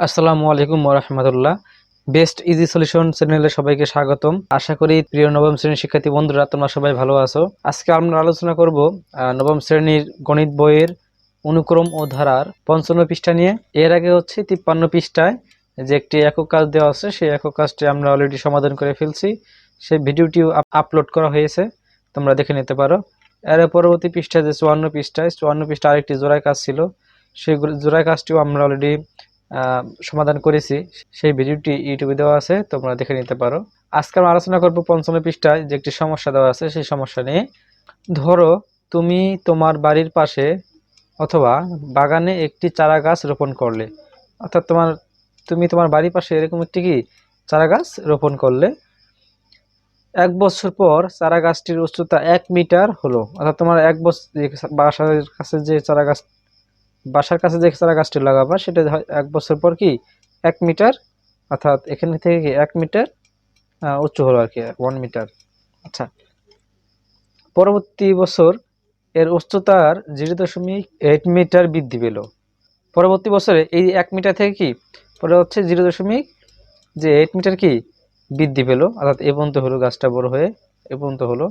আসসালামু আলাইকুম রহমতুল্লাহ। Best easy solution চ্যানেলে সবাইকে স্বাগতম। আশা করি প্রিয় নবম শ্রেণির শিক্ষার্থী বন্ধুরা, তোমরা সবাই ভালো আছো। আজকে আমরা আলোচনা করব নবম শ্রেণির গণিত বইয়ের অনুক্রম ও ধারার পঞ্চান্ন পৃষ্ঠা নিয়ে। এর আগে হচ্ছে তিপ্পান্ন পৃষ্ঠায় যে একটি একক কাজ দেওয়া আছে, সেই একক কাজটি আমরা অলরেডি সমাধান করে ফেলছি। সেই ভিডিওটিও আপ- আপলোড করা হয়েছে, তোমরা দেখে নিতে পারো। এর পরবর্তী পৃষ্ঠায় যে চুয়ান্ন পৃষ্ঠায়, চুয়ান্ন পৃষ্ঠা আরেকটি জোড়ায় কাজ ছিল। সেই জোড়ায় কাজটিও আমরা অলরেডি সমাধান করেছি। সেই ভিডিওটি ইউটিউবে দেওয়া আছে, তোমরা দেখে নিতে পারো। আজকে আমরা আলোচনা করব পঞ্চম পৃষ্ঠায় যে একটি সমস্যা দেওয়া আছে, সেই সমস্যা নিয়ে। ধরো, তুমি তোমার বাড়ির পাশে অথবা বাগানে একটি চারা গাছ রোপণ করলে। অর্থাৎ তোমার, তুমি তোমার বাড়ির পাশে এরকম একটি কি? চারা গাছ রোপণ করলে। এক বছর পর চারা গাছটির উচ্চতা এক মিটার হলো। অর্থাৎ তোমার এক বছর বাসার কাছে যে চারা গাছ বাসার কাছে যে চারা গাছটি লাগাবা, সেটা এক বছর পর কি এক মিটার, অর্থাৎ এখানে থেকে কি এক মিটার উঁচু হলো আর কি ওয়ান মিটার আচ্ছা। পরবর্তী বছর এর উচ্চতার জিরো দশমিক এইট মিটার বৃদ্ধি পেল। পরবর্তী বছরে এই এক মিটার থেকে কি, পরে হচ্ছে জিরো দশমিক যে এইট মিটার কি বৃদ্ধি পেল, অর্থাৎ এ পর্যন্ত হলো গাছটা বড় হয়ে এ পর্যন্ত হলো।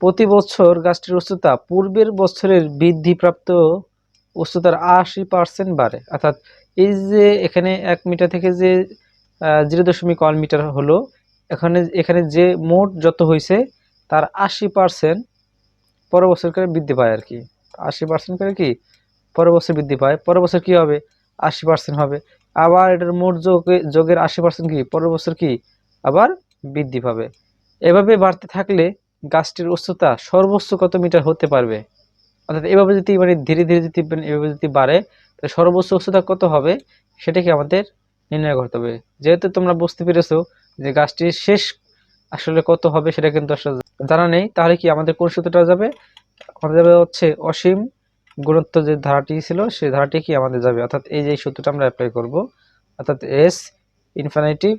প্রতি বছর গাছটির উচ্চতা পূর্বের বছরের বৃদ্ধিপ্রাপ্ত উচ্চতার আশি পার্সেন্ট বাড়ে। অর্থাৎ এই যে এখানে এক মিটার থেকে যে জিরো দশমিক ওয়ান মিটার হলো, এখানে এখানে যে মোট যত হয়েছে, তার আশি পার্সেন্ট পরের বছর করে বৃদ্ধি পায় আর কি। আশি পার্সেন্ট করে কি? পরের বছর বৃদ্ধি পায়। পরের বছর কি হবে? আশি পার্সেন্ট হবে। আবার এটার মোট যোগে, যোগের আশি পার্সেন্ট কি? পরের বছর কি? আবার বৃদ্ধি পাবে। এভাবে বাড়তে থাকলে গাছটির উচ্চতা সর্বোচ্চ কত মিটার হতে পারবে? অর্থাৎ এভাবে যদি মানে ধীরে ধীরে যদি মানে এভাবে যদি বাড়ে, তাহলে সর্বোচ্চ উচ্চতা কত হবে? সেটাকে আমাদের নির্ণয় করতে হবে। যেহেতু তোমরা বুঝতে পেরেছ যে গাছটির শেষ আসলে কত হবে, সেটা কিন্তু আসলে জানা নেই, তাহলে কি আমাদের কোন সূত্রটা যাবে? আমাদের যাবে হচ্ছে অসীম গুরুত্ব যে ধারাটি ছিল, সেই ধারাটি কি আমাদের যাবে? অর্থাৎ এই যে সূত্রটা আমরা অ্যাপ্লাই করব, অর্থাৎ S infinity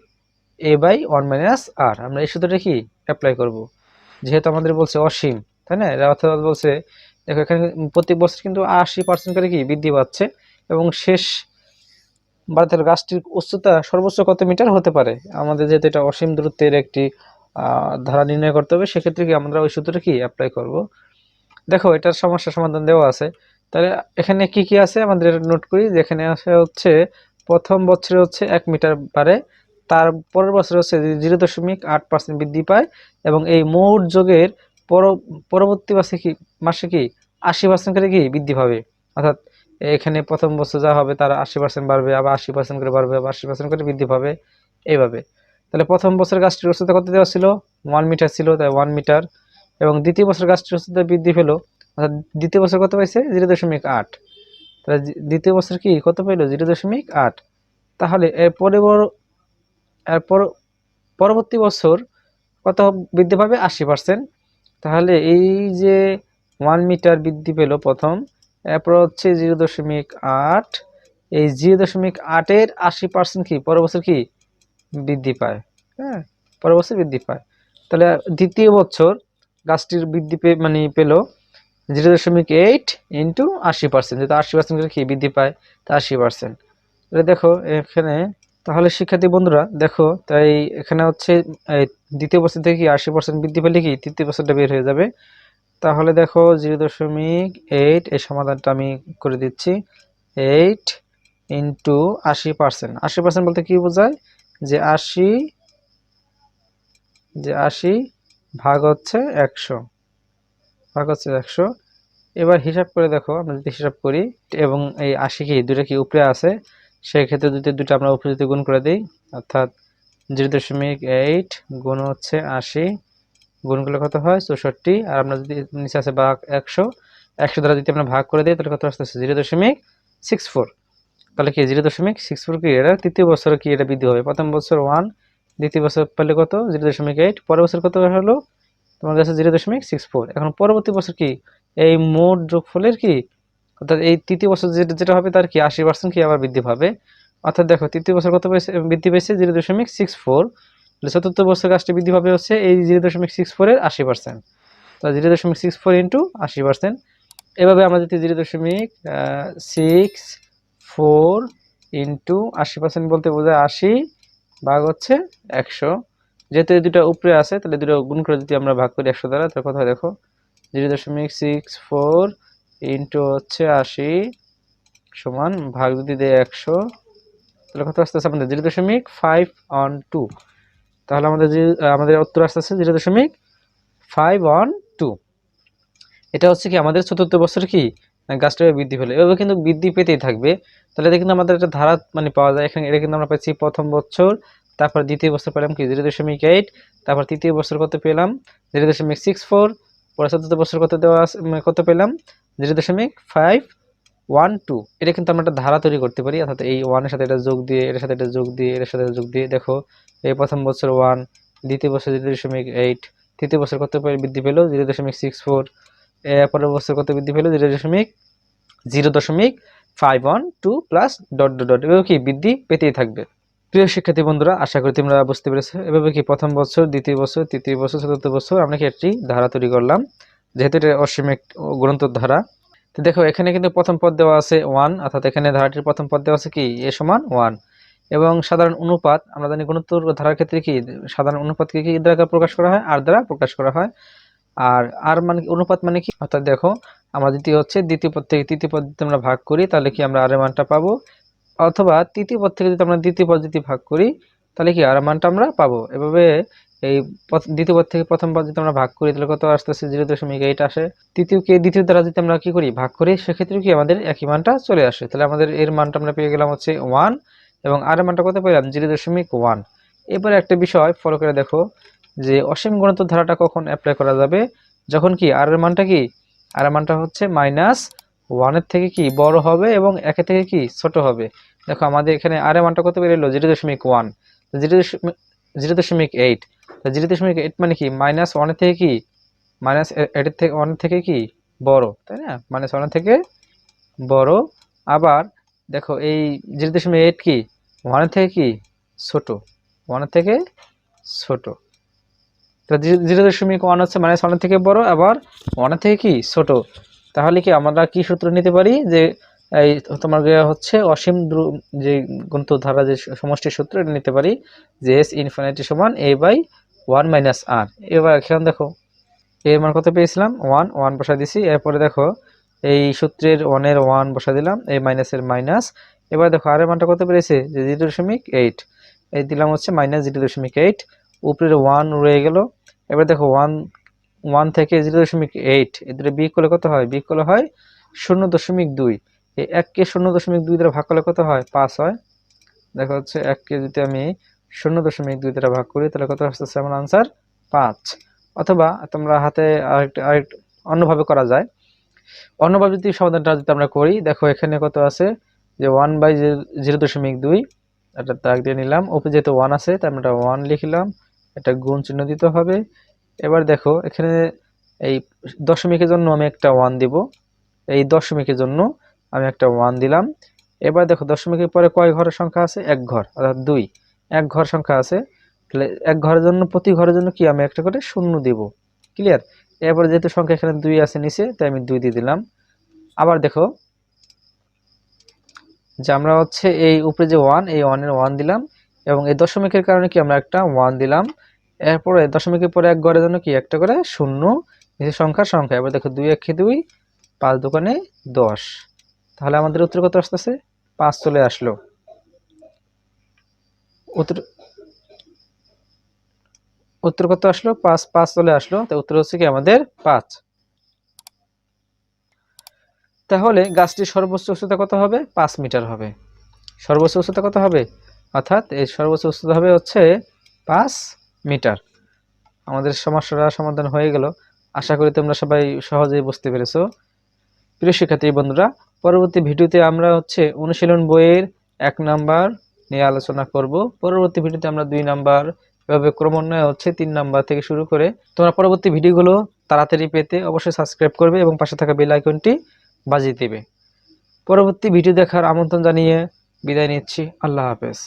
a by one minus r আমরা এই সূত্রটা কি অ্যাপ্লাই করব? যেহেতু আমাদের বলছে অসীম, তাই না? অর্থাৎ বলছে দেখো, এখানে প্রতি বছর কিন্তু আশি পার্সেন্ট করে কি বৃদ্ধি পাচ্ছে এবং শেষ ভারতের গাছটির উচ্চতা সর্বোচ্চ কত মিটার হতে পারে? আমাদের যেহেতু এটা অসীম দূরত্বের একটি ধারা নির্ণয় করতে হবে, সেক্ষেত্রে কি আমরা ওই সূত্রটা কি অ্যাপ্লাই করব? দেখো, এটার সমস্যা সমাধান দেওয়া আছে। তাহলে এখানে কি কি আছে? আমাদের নোট করি যেখানে আছে হচ্ছে, প্রথম বছরে হচ্ছে এক মিটার পারে তার পরের বছরে হচ্ছে জিরো দশমিক আট পার্সেন্ট বৃদ্ধি পায় এবং এই মোট যোগের পরবর্তী মাসে কি মাসে কি আশি পার্সেন্ট করে কি বৃদ্ধি পাবে? অর্থাৎ এখানে প্রথম বছর যা হবে তার আশি পার্সেন্ট বাড়বে, আবার আশি পার্সেন্ট করে বাড়বে, আবার আশি পার্সেন্ট করে বৃদ্ধি পাবে এইভাবে। তাহলে প্রথম বছর গাছটির উচ্চতা কত দেওয়া ছিল? ওয়ান মিটার ছিল, তাই ওয়ান মিটার এবং দ্বিতীয় বছর গাছটির উচ্চতা বৃদ্ধি পেল, অর্থাৎ দ্বিতীয় বছর কত পাইছে? জিরো দশমিক আট। তাহলে দ্বিতীয় বছর কি কত পাইলো? জিরো দশমিক আট। তাহলে এর পরে এরপর পরবর্তী বছর কত বৃদ্ধি পাবে? আশি পার্সেন্ট তাহলে এই যে ওয়ান মিটার বৃদ্ধি পেল প্রথম, এরপর হচ্ছে জিরো দশমিক আট। এই জিরো দশমিক আটের আশি পার্সেন্ট কি? পরের বছর কি? বৃদ্ধি পায় হ্যাঁ পরের বছর বৃদ্ধি পায়। তাহলে দ্বিতীয় বছর গাছটির বৃদ্ধি পে মানে পেল জিরো দশমিক এইট ইন্টু আশি পার্সেন্ট যেহেতু আশি পার্সেন্ট কি? বৃদ্ধি পায়, তা আশি পার্সেন্ট তাহলে দেখো এখানে, তাহলে শিক্ষার্থী বন্ধুরা, দেখো, তাই এখানে হচ্ছে দ্বিতীয় বছর থেকে আশি পার্সেন্ট বৃদ্ধি পেলে কি তৃতীয় বছরটা বের হয়ে যাবে? তাহলে দেখো জিরো দশমিক এইট এই সমাধানটা আমি করে দিচ্ছি। এইট ইন্টু আশি পার্সেন্ট আশি পার্সেন্ট বলতে কি বোঝায়? যে আশি যে আশি ভাগ হচ্ছে একশো। ভাগ হচ্ছে একশো। এবার হিসাব করে দেখো, আমরা যদি হিসাব করি, এবং এই আশি কি দুটো কি উপরে আছে? সেই ক্ষেত্রে যদি দুটো আমরা উপরে যদি গুণ করে দিই, অর্থাৎ জিরো দশমিক এইট গুণ হচ্ছে আশি গুণ করলে কত হয়? চৌষট্টি। আর আমরা যদি নিচে আছে ভাগ একশো একশো দ্বারা যদি আমরা ভাগ করে দিই, তাহলে কত আসতেছে জিরো দশমিক সিক্স ফোর তাহলে কি জিরো দশমিক সিক্স ফোর কি এটা? তৃতীয় বছর কি এটা বৃদ্ধি হবে? প্রথম বছর ওয়ান দ্বিতীয় বছর পেলে কত? জিরো দশমিক এইট পরের বছর কত হলো? তোমার কাছে জিরো দশমিক সিক্স ফোর এখন পরবর্তী বছর কি? এই মোট যোগফলের কি? অর্থাৎ এই তৃতীয় বছর যেটা হবে তার কি? আশি পার্সেন্ট কি আবার বৃদ্ধি পাবে? অর্থাৎ দেখো, তৃতীয় বছর কত পেয়েছে? বৃদ্ধি পেয়েছে জিরো দশমিক সিক্স ফোর চতুর্থ বছর গাছটি বৃদ্ধি পাবে হচ্ছে এই জিরো দশমিক সিক্স ফোরের আশি পার্সেন্ট তো জিরো দশমিক সিক্স ফোর ইন্টু আশি পার্সেন্ট এভাবে আমরা যদি জিরো দশমিক সিক্স ফোর ইন্টু আশি পার্সেন্ট বলতে বোঝায় আশি ভাগ হচ্ছে একশো। যেহেতু এই দুটো উপরে আছে, তাহলে দুটো গুণ করে যদি আমরা ভাগ করি একশো দ্বারা, তাহলে কথা দেখো? জিরো দশমিক সিক্স ফোর ইন্টু হচ্ছে আশি সমান ভাগ যদি দেয় একশো তাহলে কত আসতেছে আমাদের? জিরো দশমিক ফাইভ অন টু তাহলে আমাদের যে আমাদের উত্তর আসতেছে জিরো দশমিক ফাইভ অন টু এটা হচ্ছে কি, আমাদের চতুর্থ বছর কি? গাছটা বৃদ্ধি পেলে। এভাবে কিন্তু বৃদ্ধি পেতেই থাকবে। তাহলে এটা কিন্তু আমাদের একটা ধারা মানে পাওয়া যায়। এখানে, এটা কিন্তু আমরা পাচ্ছি প্রথম বছর, তারপর দ্বিতীয় বছর পেলাম কি? জিরো দশমিক এইট তারপর তৃতীয় বছর কত পেলাম? জিরো দশমিক সিক্স ফোর পরে চতুর্থ বছর কত দেওয়া মানে কত পেলাম? জিরো দশমিক ফাইভ ওয়ান, টু, এটা কিন্তু আমরা একটা ধারা তৈরি করতে পারি, অর্থাৎ এই ওয়ানের সাথে এটা যোগ দিয়ে এটার সাথে এটা যোগ দিয়ে এটার সাথে যোগ দিয়ে, দেখো, এই প্রথম বছর ওয়ান দ্বিতীয় বছর জিরো দশমিক এইট তৃতীয় বছর কত বৃদ্ধি পেল? জিরো দশমিক সিক্স ফোর পরের বছর কত বৃদ্ধি পেল? জিরো দশমিক জিরো দশমিক five one two plus dot dot dot এভাবে কি বৃদ্ধি পেতেই থাকবে। প্রিয় শিক্ষার্থী বন্ধুরা, আশা করি তোমরা বুঝতে পেরেছ, এভাবে কি প্রথম বছর, দ্বিতীয় বছর, তৃতীয় বছর, চতুর্থ বছর আমরা কি একটি ধারা তৈরি করলাম, যেহেতু এটা অসীমিক গ্রন্থর ধারা তো দেখো, এখানে কিন্তু প্রথম পদ দেওয়া আছে ওয়ান অর্থাৎ এখানে ধারাটির প্রথম পদ দেওয়া আছে কি? এ সমান ওয়ান এবং সাধারণ অনুপাত, আমরা জানি গুণোত্তর ধারার ক্ষেত্রে কি? সাধারণ অনুপাতকে কি দ্বারা প্রকাশ করা হয়? আর দ্বারা প্রকাশ করা হয়। আর আর মানে? অনুপাত মানে কি? অর্থাৎ দেখো, আমরা দ্বিতীয় হচ্ছে দ্বিতীয় পদ থেকে তৃতীয় পদ যদি আমরা ভাগ করি, তাহলে কি আমরা আর মানটা পাবো? অথবা তৃতীয় পদ থেকে যদি আমরা দ্বিতীয় পদ যদি ভাগ করি, তাহলে কি আর মানটা আমরা পাবো? এভাবে এই দ্বিতীয় পদ থেকে প্রথম পদ যদি আমরা ভাগ করি, তাহলে কত আসতেছে? জিরো দশমিক এইট আসে। তৃতীয়কে দ্বিতীয় দ্বারা যদি আমরা কী করি, ভাগ করি সেক্ষেত্রে কি আমাদের একই মানটা চলে আসে। তাহলে আমাদের এর মানটা আমরা পেয়ে গেলাম হচ্ছে ওয়ান এবং আর মানটা কত পেলাম? জিরো দশমিক ওয়ান এবারে একটা বিষয় ফলো করে দেখো যে অসীম গণিত ধারাটা কখন অ্যাপ্লাই করা যাবে? যখন কি আর মানটা কি? আর এর মানটা হচ্ছে মাইনাস ওয়ানের থেকে কি বড় হবে এবং একের থেকে কি ছোট হবে? দেখো আমাদের এখানে আর মানটা কত বেরোলো জিরো দশমিক ওয়ান জিরো দশমিক জিরো দশমিক এইট জিরো দশমিক এইট মানে কি? মাইনাস ওয়ানের থেকে কি? মাইনাস এইটের থেকে ওয়ানের থেকে কি? বড়, তাই না? মাইনাস ওয়ানের থেকে বড়। আবার দেখো এই জিরো দশমিক এইট কি? ওয়ানের থেকে কি? ছোট। ওয়ানের থেকে ছোট। তো জিরো দশমিক ওয়ান হচ্ছে মাইনাস ওয়ানের থেকে বড়, আবার ওয়ানের থেকে কি? ছোট। তাহলে কি আমরা কি সূত্র নিতে পারি? যে এই তোমার হচ্ছে অসীম যে গুণিত ধারা যে সমষ্টির সূত্র, এটা নিতে পারি। যে এস ইনফিনিটি সমান a by one minus r এবার এখানে দেখো এর মান কত পেয়েছিলাম? ওয়ান ওয়ান বসা দিছি। এরপরে দেখো, এই সূত্রের ওয়ানের ওয়ান বসা দিলাম এই মাইনাসের মাইনাস এবার দেখো আর মানটা কত পেরেছে? যে জিরো দশমিক এইট এই দিলাম হচ্ছে মাইনাস জিরো দশমিক এইট উপরের ওয়ান রয়ে গেল। এবার দেখো ওয়ান ওয়ান থেকে জিরো দশমিক এইট এদের বিয়োগ করলে কত হয়? বিয়োগ করলে হয় শূন্য দশমিক দুই। এই এককে শূন্য দশমিক দুই দ্বারা ভাগ করলে কত হয়? পাঁচ হয়। দেখো হচ্ছে এককে যদি আমি শূন্য দশমিক দুই দ্বারা ভাগ করি, তাহলে কত আসতেছে? আমার আনসার পাঁচ। অথবা তোমরা হাতে আরেকটা আরেকটা অন্যভাবে করা যায়। অন্যভাবে যদি সমাধানটা যদি আমরা করি, দেখো এখানে কত আছে? যে ওয়ান বাই জিরো দশমিক দুই এটা দাগ দিয়ে নিলাম। উপরে যেহেতু ওয়ান আছে তাই আমরা ওয়ান লিখলাম। এটা গুণ চিহ্ন দিতে হবে। এবার দেখো, এখানে এই দশমিকের জন্য আমি একটা ওয়ান দিব। এই দশমিকের জন্য আমি একটা ওয়ান দিলাম। এবার দেখো দশমিকের পরে কয় ঘরের সংখ্যা আছে? এক ঘর, অর্থাৎ দুই। এক ঘর সংখ্যা আছে। তাহলে এক ঘরের জন্য, প্রতি ঘরের জন্য কি আমি একটা করে শূন্য দিব? ক্লিয়ার এরপরে যেহেতু সংখ্যা এখানে দুই আছে নিচে, তাই আমি দুই দিয়ে দিলাম। আবার দেখো, যে আমরা হচ্ছে এই উপরে যে ওয়ান এই ওয়ানের ওয়ান দিলাম এবং এই দশমিকের কারণে কি আমরা একটা ওয়ান দিলাম। এরপরে দশমিকের পরে এক ঘরের জন্য কি একটা করে শূন্য, নিচে সংখ্যার সংখ্যা। এবার দেখো দুই, একে, দুই, পাঁচ দোকানে দশ। তাহলে আমাদের উত্তর কত আসতেছে? পাঁচ চলে আসলো। উত্তর উত্তর কত আসলো? পাঁচ পাঁচ চলে আসলো। তো উত্তর হচ্ছে কি আমাদের পাঁচ। তাহলে গাছটির সর্বোচ্চ উচ্চতা কত হবে? পাঁচ মিটার হবে। সর্বোচ্চ উচ্চতা কত হবে? অর্থাৎ এই সর্বোচ্চ উচ্চতা হবে হচ্ছে পাঁচ মিটার। আমাদের সমস্যাটা সমাধান হয়ে গেল। আশা করি তোমরা সবাই সহজেই বুঝতে পেরেছ। প্রিয় শিক্ষার্থী বন্ধুরা পরবর্তী ভিডিওতে আমরা হচ্ছে অনুশীলন বইয়ের এক নাম্বার নিয়ে আলোচনা করব। পরবর্তী ভিডিওতে আমরা দুই নাম্বার এভাবে ক্রমান্বয়ে হচ্ছে তিন নাম্বার থেকে শুরু করে তোমরা পরবর্তী ভিডিওগুলো তাড়াতাড়ি পেতে অবশ্যই সাবস্ক্রাইব করবে এবং পাশে থাকা বেল আইকনটি বাজিয়ে দেবে। পরবর্তী ভিডিও দেখার আমন্ত্রণ জানিয়ে বিদায় নিচ্ছি। আল্লাহ হাফেজ।